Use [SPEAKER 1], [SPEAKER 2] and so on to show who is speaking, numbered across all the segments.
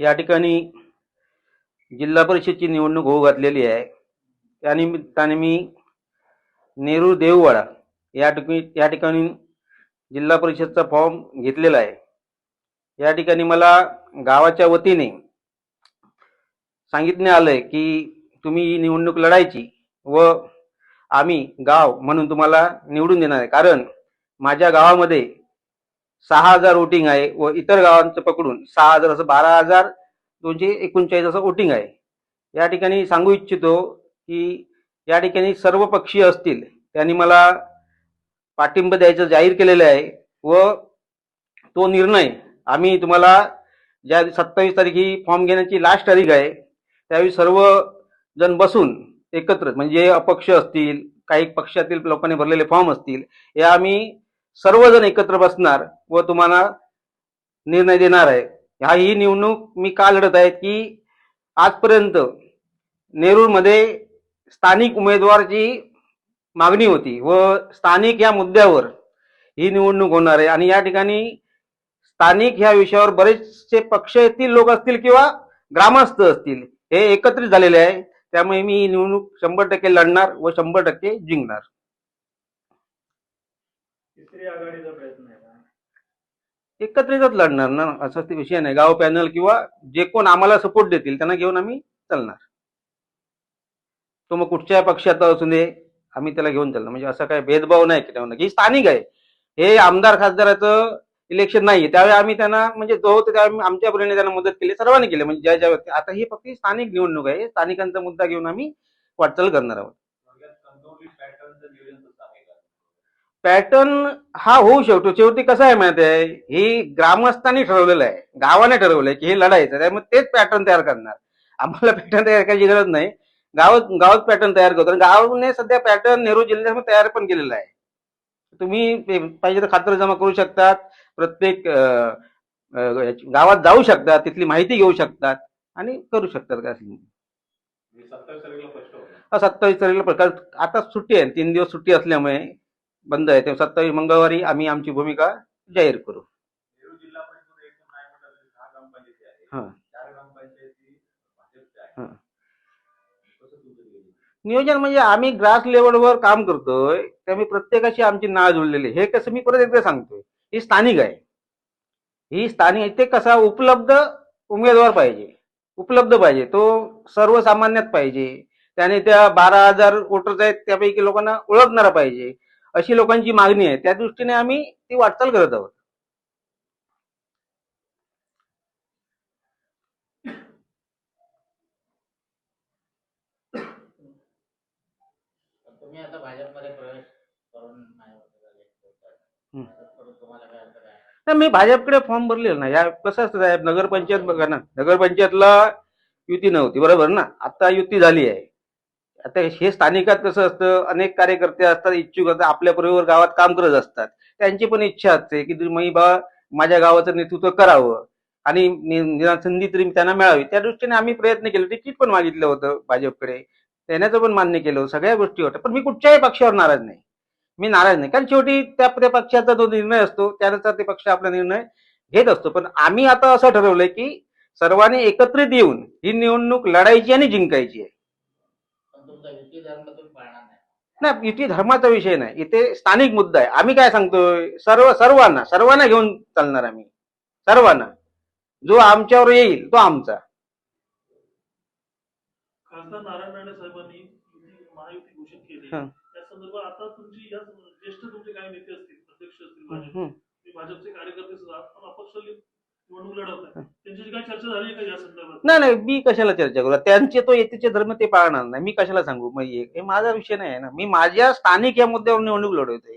[SPEAKER 1] या ठिकाणी जिल्हा परिषदची निवडणूक होऊ घातलेली आहे. त्या निमित्ताने मी नेरूळ देववाडा या ठिकाणी या ठिकाणी जिल्हा परिषदचा फॉर्म घेतलेला आहे. या ठिकाणी मला गावाच्या वतीने सांगितण्यात आलंय की तुम्ही ही निवडणूक लढायची व आम्ही गाव म्हणून तुम्हाला निवडून देणार आहे. कारण माझ्या गावामध्ये सहा हजार वोटिंग आहे व इतर गावांचं पकडून सहा हजार असं बारा हजार दोनशे एकोणचाळीस असं वोटिंग आहे. या ठिकाणी सांगू इच्छितो की या ठिकाणी सर्व पक्षीय असतील त्यांनी मला पाठिंबा द्यायचं जाहीर केलेलं आहे व तो निर्णय आम्ही तुम्हाला ज्या सत्तावीस तारीख ही फॉर्म घेण्याची लास्ट तारीख आहे त्यावेळी सर्व जण बसून एकत्र म्हणजे अपक्ष असतील काही पक्षातील लोकांनी भरलेले फॉर्म असतील हे आम्ही सर्वजण एकत्र बसणार व तुम्हाला निर्णय देणार आहे. ह्या ही निवडणूक मी का लढत आहे की आजपर्यंत नेरूळमध्ये स्थानिक उमेदवाराची मागणी होती व स्थानिक या मुद्द्यावर ही निवडणूक होणार आहे. आणि या ठिकाणी स्थानिक ह्या विषयावर बरेचसे पक्ष येथील लोक असतील किंवा ग्रामस्थ असतील हे एकत्रित झालेले आहे. त्यामुळे मी ही निवडणूक शंभर टक्के लढणार व शंभर टक्के जिंकणार.
[SPEAKER 2] तिसरी आघाडीचा प्रयत्न आहे
[SPEAKER 1] एकत्रितच लढणार ना? असा ते विषय नाही. गाव पॅनल किंवा जे कोण आम्हाला सपोर्ट देतील त्यांना घेऊन आम्ही चालणार. तो मग कुठच्या पक्षात असू दे आम्ही त्याला घेऊन चालणार. म्हणजे असा काही भेदभाव नाही केला की स्थानिक आहे. हे आमदार खासदाराचं इलेक्शन नाही त्यावेळी आम्ही त्यांना म्हणजे जो होते त्यावेळी आमच्या परीने त्यांना मदत केली. सर्वांनी केली. म्हणजे ज्या ज्या व्यक्ती आता ही फक्त स्थानिक निवडणूक आहे. स्थानिकांचा मुद्दा घेऊन आम्ही वाटचाल करणार आहोत
[SPEAKER 2] थोडक्यात कणकवली पॅटर्नचं नियोजन कसं आहे का
[SPEAKER 1] पॅटर्न हा होऊ शकतो. शेवटी कसं आहे माहिती आहे? ही ग्रामस्थांनी ठरवलेलं आहे. गावाने ठरवलंय की हे लढायचं. त्यामुळे तेच पॅटर्न तयार करणार. आम्हाला पॅटर्न तयार करायची गरज नाही. गावात गावात पॅटर्न तयार करतो. आणि गावाने सध्या पॅटर्न नेहरू जिल्ह्यामध्ये तयार पण केलेला आहे. तुम्ही पाहिजे तर खात्र जमा करू शकतात. प्रत्येक गावात जाऊ शकतात. तिथली माहिती घेऊ शकतात. आणि करू शकतात
[SPEAKER 2] मी सत्तावीस तारखेला
[SPEAKER 1] आता सुट्टी आहे. तीन दिवस सुट्टी असल्यामुळे बंद आहे. तेव्हा सत्तावीस मंगळवारी आम्ही आमची भूमिका जाहीर करू.
[SPEAKER 2] नियोजन?
[SPEAKER 1] म्हणजे आम्ही ग्रास लेवलवर काम करतोय. त्यामुळे प्रत्येकाशी आमची नाळ जुळलेली. हे कसं मी परत एकदा सांगतोय. ही स्थानिक आहे. ही स्थानिक ते कसा उपलब्ध उमेदवार पाहिजे. उपलब्ध पाहिजे. तो सर्वसामान्यात पाहिजे. त्याने त्या बारा हजार वोटर्स आहेत त्यापैकी लोकांना ओळखणारा पाहिजे. अशी लोकांची मागणी आहे. त्या दृष्टीने आम्ही ती वाटचाल करत आहोत.
[SPEAKER 3] नाही
[SPEAKER 1] मी भाजपकडे फॉर्म भरलेला ना या कसं असतं साहेब नगरपंचायत बघा ना. नगरपंचायतला युती नव्हती बरोबर ना? आता युती झाली आहे. आता हे स्थानिकात कसं असतं अनेक कार्यकर्ते असतात इच्छुक असतात आपल्या बरोबर गावात काम करत असतात. त्यांची पण इच्छा असते की तुम्ही बा माझ्या गावाचं नेतृत्व करावं. आणि निदान संधी तरी त्यांना मिळावी. त्या दृष्टीने आम्ही प्रयत्न केले तिकीट पण मागितलं होतं भाजपकडे. त्याण्याचं पण मान्य केलं सगळ्या गोष्टी होत्या. पण मी कुठच्याही पक्षावर नाराज नाही. मी नाराज नाही. कारण शेवटी त्या त्या पक्षाचा जो निर्णय असतो त्यानुसार ते पक्ष आपला निर्णय घेत असतो. पण आम्ही आता असं ठरवलंय की सर्वांनी एकत्रित येऊन ही निवडणूक लढायची आणि जिंकायची आहे
[SPEAKER 3] पण तुमचा युती धर्म तुम्ही पाळणार नाही.
[SPEAKER 1] नाही युती धर्माचा विषय नाही. इथे स्थानिक मुद्दा आहे. आम्ही काय सांगतोय? सर्व सर्वांना सर्वांना घेऊन चालणार आम्ही. सर्वांना. जो आमच्यावर येईल तो आमचा.
[SPEAKER 4] खासदार नारायण राणे साहेबांनी युती महायुती घोषित केली
[SPEAKER 1] हा.
[SPEAKER 4] त्या संदर्भात आता तुमची या ज्येष्ठ तुमचे काही नेते असतील अध्यक्ष असतील भाजप
[SPEAKER 1] हम्म.
[SPEAKER 4] तुम्ही भाजपचे कार्यकर्ते सुद्धा आहात, पण अपक्ष निवडणूक लढवत आहे त्यांच्याशी काही चर्चा झाली आहे का या संदर्भात?
[SPEAKER 1] नाही नाही मी कशाला चर्चा करू? त्यांचे तो येतेचे धर्म ते पाळणार नाही. मी कशाला सांगू? मग हे हे माझा विषय नाही आहे ना. मी माझ्या स्थानिक या मुद्द्यावर निवडणूक लढवतोय.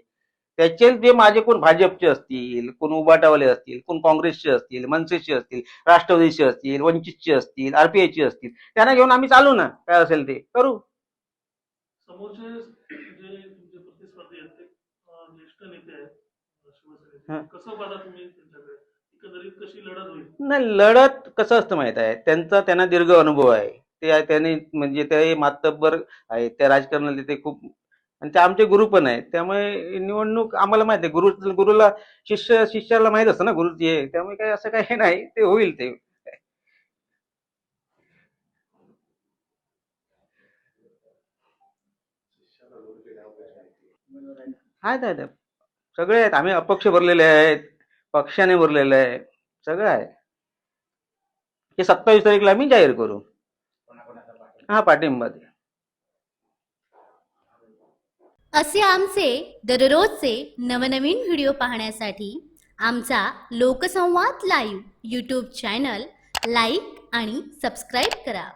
[SPEAKER 1] त्याचे जे माझे कोण भाजपचे असतील कोण उबाटावाले असतील कोण काँग्रेसचे असतील मनसेचे असतील राष्ट्रवादीचे असतील वंचितचे असतील आरपीआयचे असतील त्यांना घेऊन आम्ही चालू ना. काय असेल ते करू.
[SPEAKER 4] समोरचे जे तुमचे प्रतिस्पर्धी आहेत ते अं, ज्येष्ठ नेते आहेत
[SPEAKER 1] हा.
[SPEAKER 4] कसं पाहता तुम्ही त्यांच्याकडे?
[SPEAKER 1] नाही लढत कसं असतं माहीत आहे? त्यांचा त्यांना दीर्घ अनुभव आहे. ते त्यांनी म्हणजे ते मातब्बर आहे त्या राजकारणाला ते खूप आणि ते आमचे गुरु पण आहेत. त्यामुळे निवडणूक आम्हाला माहीत आहे गुरु गुरुला शिष्य शिष्याला माहीत असतं ना गुरुजी हे त्यामुळे काही असं काही नाही ते होईल ते. आहेत आहेत. सगळे आहेत. आम्ही अपक्ष भरलेले आहेत पक्षाने भरलेले आहे सगळं आहे. हे सत्तावीस तारीखला मी जाहीर करू. हा पाठिंबा दे
[SPEAKER 5] असे आमचे दररोजचे नवनवीन व्हिडिओ पाहण्यासाठी आमचा Loksamvad live YouTube channel like आणि सबस्क्राईब करा.